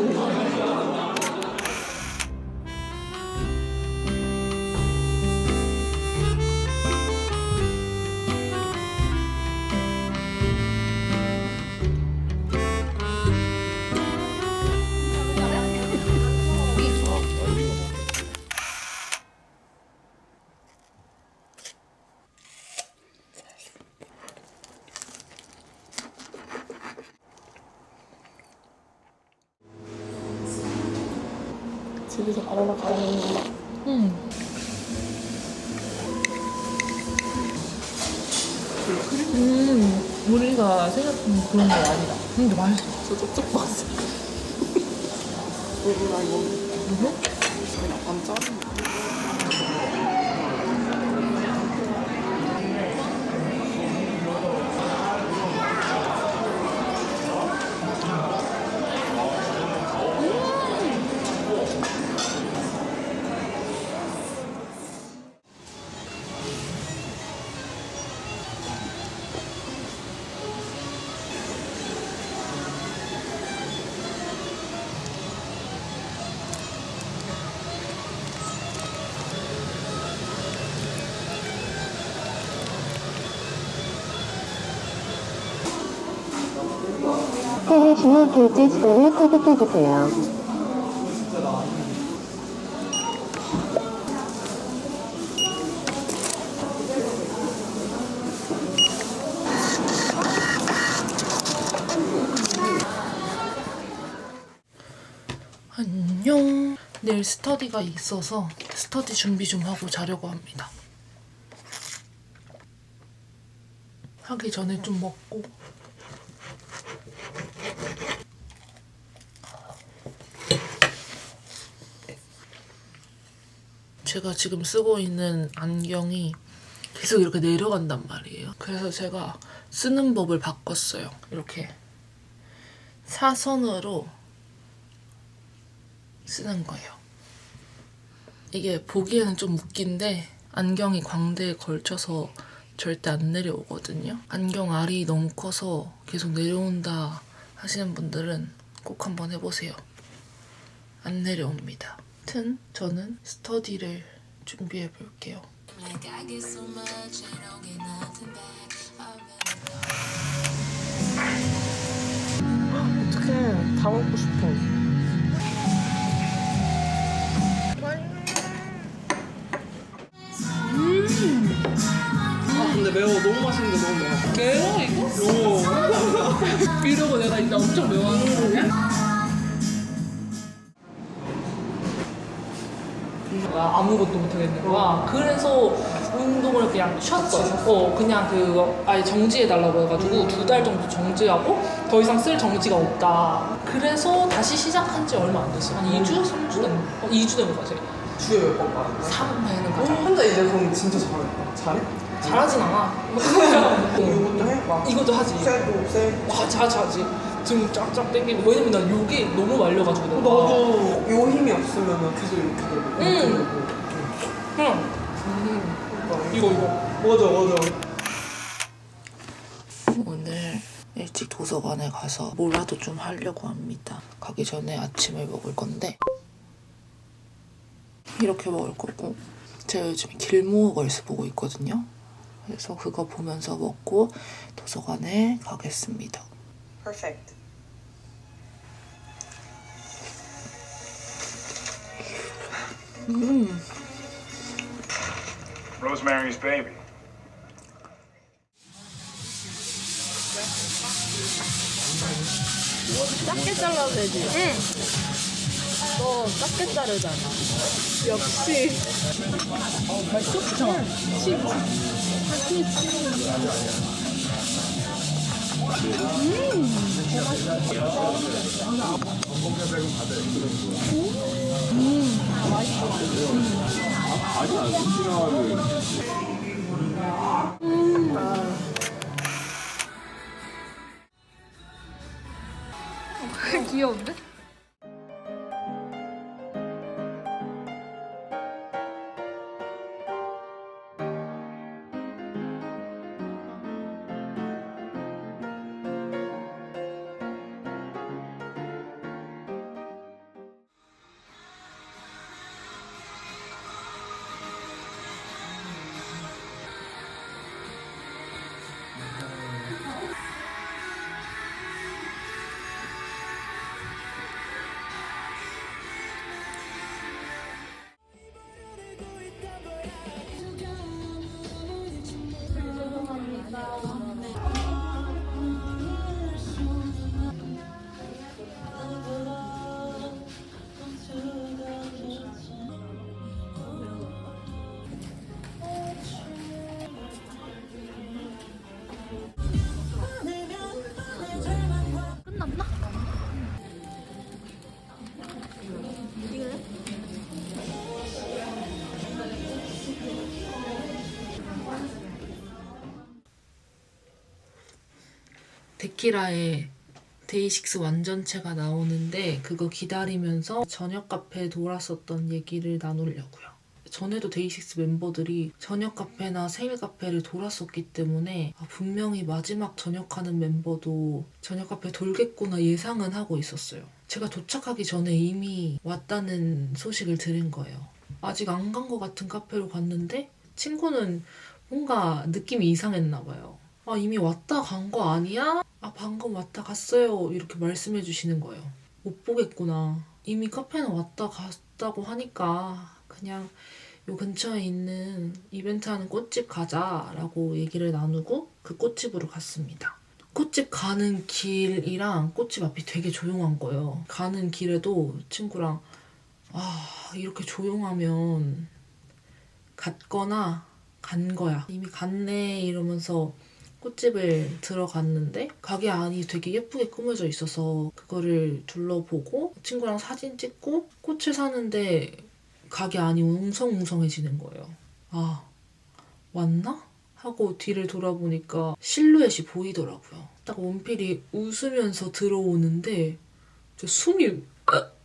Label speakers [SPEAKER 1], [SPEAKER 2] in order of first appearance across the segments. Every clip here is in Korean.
[SPEAKER 1] always. 집에서 바나나 가는 거.
[SPEAKER 2] 응. 음, 우리가 생각하는 그런 거 아니다. 근데 맛있어.
[SPEAKER 1] 저 쪽쪽 봤어. 우리가 이거
[SPEAKER 2] 이거?
[SPEAKER 1] 그냥 반짜리.
[SPEAKER 3] 중앙 결제 지도를 타격해주세요.
[SPEAKER 2] 안녕. 내일 스터디가 있어서 스터디 준비 좀 하고 자려고 합니다. 하기 전에 좀 먹고. 제가 지금 쓰고 있는 안경이 계속 이렇게 내려간단 말이에요. 그래서 제가 쓰는 법을 바꿨어요. 이렇게 사선으로 쓰는 거예요. 이게 보기에는 좀 웃긴데 안경이 광대에 걸쳐서 절대 안 내려오거든요. 안경 알이 너무 커서 계속 내려온다 하시는 분들은 꼭 한번 해보세요. 안 내려옵니다. 하여튼 저는 스터디를 준비해 볼게요.
[SPEAKER 1] 어떡해. 다 먹고 싶어.
[SPEAKER 2] 나 아무것도 못하겠는 거야. 그래서 운동을 그냥 쉬었어. 어, 그냥 그 아예 정지해달라고 해가지고 두 달 정도 정지하고 더 이상 쓸 정지가 없다. 그래서 다시 시작한 지 얼마 안 됐어. 한 2주? 3주 된 거? 어, 2주 된 거 같아.
[SPEAKER 1] 주에 몇번 거야?
[SPEAKER 2] 3회는 가자.
[SPEAKER 1] 혼자 이제 그럼 진짜 잘했다 잘해?
[SPEAKER 2] 잘하진 않아.
[SPEAKER 1] 이것도 해? 막
[SPEAKER 2] 이것도 하지.
[SPEAKER 1] 셀도 셀
[SPEAKER 2] 하지, 하지, 하지. 등 쫙쫙 당기고. 왜냐면 나 요게 너무 말려가지고. 내가.
[SPEAKER 1] 나도 요 힘이 없으면 계속 이렇게 되고
[SPEAKER 2] 응.
[SPEAKER 1] 이렇게 되고
[SPEAKER 2] 그냥 이거, 이거.
[SPEAKER 1] 맞아 맞아
[SPEAKER 2] 오늘 일찍 도서관에 가서 뭐라도 좀 하려고 합니다. 가기 전에 아침을 먹을 건데 이렇게 먹을 거고 제가 요즘 길모어 걸스 보고 있거든요. 그래서 그거 보면서 먹고 도서관에 가겠습니다.
[SPEAKER 1] Perfect
[SPEAKER 4] Rosemary's Baby.
[SPEAKER 5] 작게 잘라도 되지? 응. 너 작게 자르잖아. 역시. 맛있 어? 응. 치. 같이 귀여운데?
[SPEAKER 2] 데키라의 데이식스 완전체가 나오는데 그거 기다리면서 저녁 카페에 돌았었던 얘기를 나누려고요. 전에도 데이식스 멤버들이 저녁 카페나 생일 카페를 돌았었기 때문에 아, 분명히 마지막 저녁하는 멤버도 저녁 카페 돌겠구나 예상은 하고 있었어요. 제가 도착하기 전에 이미 왔다는 소식을 들은 거예요. 아직 안 간 것 같은 카페로 갔는데 친구는 뭔가 느낌이 이상했나 봐요. 아 이미 왔다 간 거 아니야? 아 방금 왔다 갔어요 이렇게 말씀해 주시는 거예요. 못 보겠구나. 이미 카페는 왔다 갔다고 하니까 그냥 요 근처에 있는 이벤트 하는 꽃집 가자라고 얘기를 나누고 그 꽃집으로 갔습니다. 꽃집 가는 길이랑 꽃집 앞이 되게 조용한 거예요. 가는 길에도 친구랑 아 이렇게 조용하면 갔거나 간 거야. 이미 갔네 이러면서 꽃집을 들어갔는데 가게 안이 되게 예쁘게 꾸며져 있어서 그거를 둘러보고 친구랑 사진 찍고 꽃을 사는데 가게 안이 웅성웅성해지는 거예요. 아 왔나? 하고 뒤를 돌아보니까 실루엣이 보이더라고요. 딱 원필이 웃으면서 들어오는데 저 숨이 으악!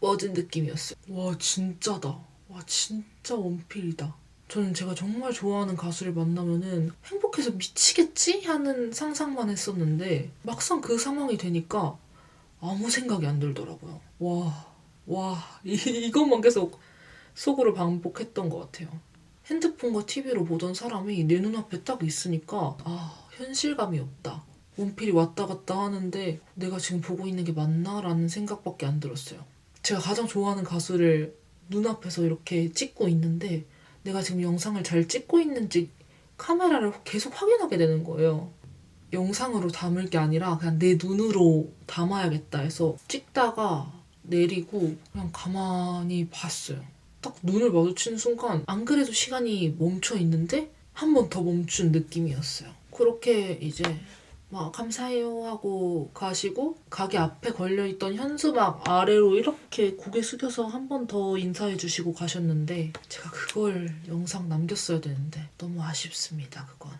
[SPEAKER 2] 멎은 느낌이었어요. 와 진짜다. 와 진짜 원필이다. 저는 제가 정말 좋아하는 가수를 만나면은 행복해서 미치겠지 하는 상상만 했었는데 막상 그 상황이 되니까 아무 생각이 안 들더라고요. 와, 와, 이, 이것만 계속 속으로 반복했던 것 같아요. 핸드폰과 TV로 보던 사람이 내 눈앞에 딱 있으니까 아, 현실감이 없다. 원필이 왔다 갔다 하는데 내가 지금 보고 있는 게 맞나? 라는 생각밖에 안 들었어요. 제가 가장 좋아하는 가수를 눈앞에서 이렇게 찍고 있는데 내가 지금 영상을 잘 찍고 있는지 카메라를 계속 확인하게 되는 거예요. 영상으로 담을 게 아니라 그냥 내 눈으로 담아야겠다 해서 찍다가 내리고 그냥 가만히 봤어요. 딱 눈을 마주치는 순간 안 그래도 시간이 멈춰 있는데 한 번 더 멈춘 느낌이었어요. 그렇게 이제 막 감사해요 하고 가시고 가게 앞에 걸려있던 현수막 아래로 이렇게 고개 숙여서 한 번 더 인사해 주시고 가셨는데 제가 그걸 영상 남겼어야 되는데 너무 아쉽습니다 그건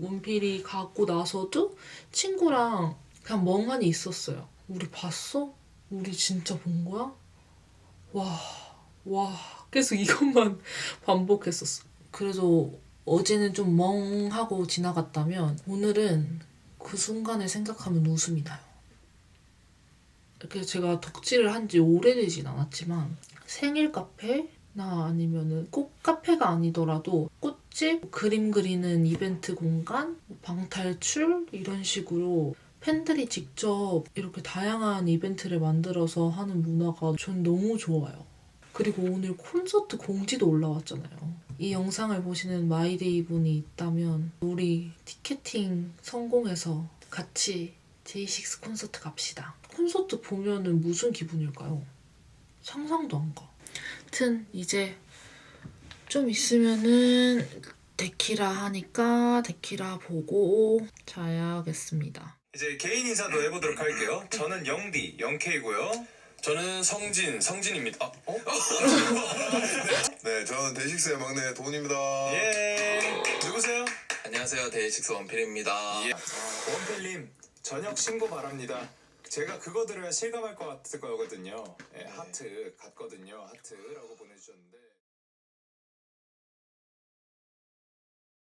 [SPEAKER 2] 원필이 가고 나서도 친구랑 그냥 멍하니 있었어요 우리 봤어? 우리 진짜 본 거야? 와, 와 계속 이것만 반복했었어 그래서 어제는 좀 멍하고 지나갔다면 오늘은 그 순간을 생각하면 웃음이 나요. 이렇게 제가 덕질을 한 지 오래되진 않았지만 생일 카페 나 아니면은 꼭 카페가 아니더라도 꽃집, 그림 그리는 이벤트 공간, 방탈출 이런 식으로 팬들이 직접 이렇게 다양한 이벤트를 만들어서 하는 문화가 전 너무 좋아요. 그리고 오늘 콘서트 공지도 올라왔잖아요. 이 영상을 보시는 마이데이 분이 있다면 우리 티켓팅 성공해서 같이 제이식스 콘서트 갑시다. 콘서트 보면은 무슨 기분일까요? 상상도 안 가. 하여튼 이제 좀 있으면은 데키라 하니까 데키라 보고 자야겠습니다.
[SPEAKER 4] 이제 개인 인사도 해보도록 할게요. 저는 영디, 영케이고요.
[SPEAKER 6] 저는 성진, 성진입니다. 아, 어?
[SPEAKER 7] 네, 저는 데이식스의 막내 돈입니다.
[SPEAKER 4] 예. 누구세요?
[SPEAKER 6] 안녕하세요. 데이식스 원필입니다.
[SPEAKER 4] 예. 원필님 저녁 신고 바랍니다. 제가 그거 들어야 실감할 것 같을 거거든요. 예, 하트 같거든요. 하트라고 보내주셨는데.